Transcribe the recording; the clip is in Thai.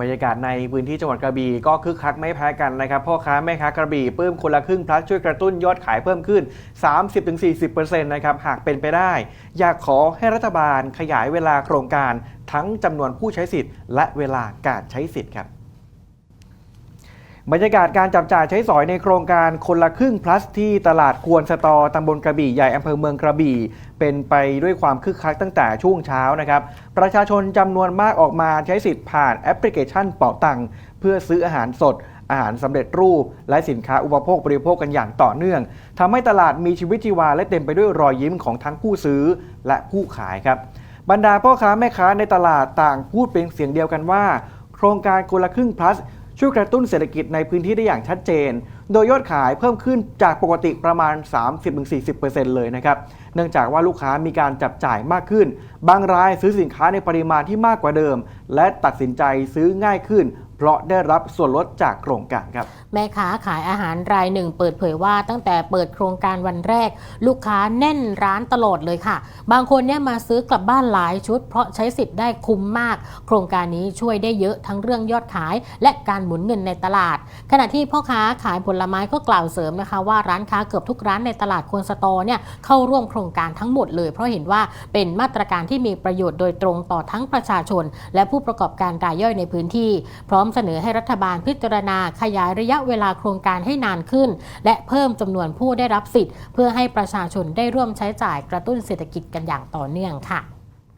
บรรยากาศในพื้นที่จังหวัดกระบี่ก็คึกคักไม่แพ้กันนะครับพ่อค้าแม่ค้ากระบี่เพิ่มคนละครึ่งพลัสช่วยกระตุ้นยอดขายเพิ่มขึ้น 30-40%นะครับหากเป็นไปได้ อยากขอให้รัฐบาลขยายเวลาโครงการทั้งจำนวนผู้ใช้สิทธิ์ และเวลาการใช้สิทธิ์ครับ บรรยากาศการจับจ่ายใช้สอยในโครงการคนละครึ่ง plus ที่ตลาดควนสตอตำบลกระบี่ใหญ่อำเภอเมืองกระบี่ เป็นไปด้วยความคึกคักตั้งแต่ช่วงเช้านะครับ ประชาชนจำนวนมากออกมาใช้สิทธิ์ผ่านแอปพลิเคชันเป๋าตังเพื่อซื้ออาหารสด อาหารสำเร็จรูป และสินค้าอุปโภคบริโภคกันอย่างต่อเนื่องทำให้ตลาดมีชีวิตชีวาและเต็มไปด้วยรอยยิ้มของทั้งผู้ซื้อและผู้ขายครับ บรรดาพ่อค้าแม่ค้าในตลาดต่างพูดเป็นเสียงเดียวกันว่า โครงการคนละครึ่ง plus ช่วยกระตุ้นเศรษฐกิจในพื้นที่ได้อย่างชัดเจน โดยยอดขายเพิ่มขึ้นจากปกติประมาณ 30-40%เลยนะครับ เนื่องจากว่าลูกค้ามีการจับจ่ายมากขึ้น บางรายซื้อสินค้าในปริมาณที่มากกว่าเดิม และตัดสินใจซื้อง่ายขึ้น เพราะได้รับส่วนลดจากโครงการครับ แม่ค้าขายอาหารรายหนึ่ง เปิดเผยว่าตั้งแต่เปิดโครงการวันแรก ลูกค้าแน่นร้านตลอดเลยค่ะ บางคนเนี่ยมาซื้อกลับบ้านหลายชุด เพราะใช้สิทธิ์ได้คุ้มมาก โครงการนี้ช่วยได้เยอะทั้งเรื่องยอดขาย และการหมุนเงินในตลาด ขณะที่พ่อค้าขายผลไม้ก็กล่าวเสริมนะคะ ว่าร้านค้าเกือบทุกร้านในตลาดควนสตอเนี่ยเข้าร่วมโครงการทั้งหมดเลย เพราะเห็นว่าเป็นมาตรการที่มีประโยชน์โดยตรงต่อทั้งประชาชน และผู้ประกอบการรายย่อยในพื้นที่ พร้อมเสนอให้รัฐบาลพิจารณาขยายระยะเวลาโครงการให้นานขึ้น และเพิ่มจำนวนผู้ได้รับสิทธิ์ เพื่อให้ประชาชนได้ร่วมใช้จ่ายกระตุ้นเศรษฐกิจกันอย่างต่อเนื่องค่ะ